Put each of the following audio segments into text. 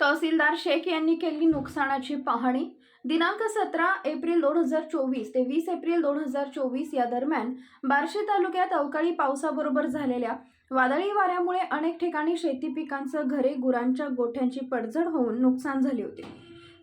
तहसीलदार शेख यांनी केली नुकसानाची पाहणी. दिनांक सतरा एप्रिल दोन हजार चोवीस ते वीस एप्रिल दोन हजार चोवीस या दरम्यान बार्शी तालुक्यात अवकाळी पावसाबरोबर झालेल्या वादळी वाऱ्यामुळे अनेक ठिकाणी शेती पिकांचं घरे गुरांच्या गोठ्यांची पडझड होऊन नुकसान झाले होते.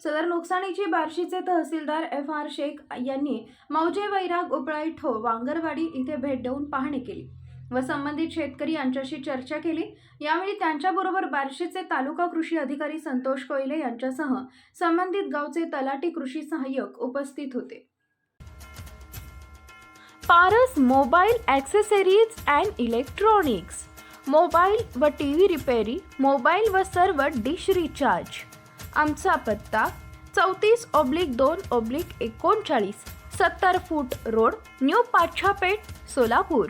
सदर नुकसानीची बार्शीचे तहसीलदार एफ आर शेख यांनी मौजे वैराग उपळाई ठो वांगरवाडी इथे भेट देऊन पाहणी केली. व संबंधित शेतकरी यांच्याशी चर्चा केली. यावेळी त्यांच्याबरोबर बार्शीचे तालुका कृषी अधिकारी संतोष कोयले यांच्यासह संबंधित गावचे तलाठी कृषी सहाय्यक उपस्थित होते. Paras mobile accessories and electronics. Mobile व टी व्ही रिपेरी मोबाईल व सर्व डिश रिचार्ज. आमचा पत्ता चौतीस ऑब्लिक दोन ऑब्लिक एकोणचाळीस सत्तर foot road new Pachhapeth Solapur.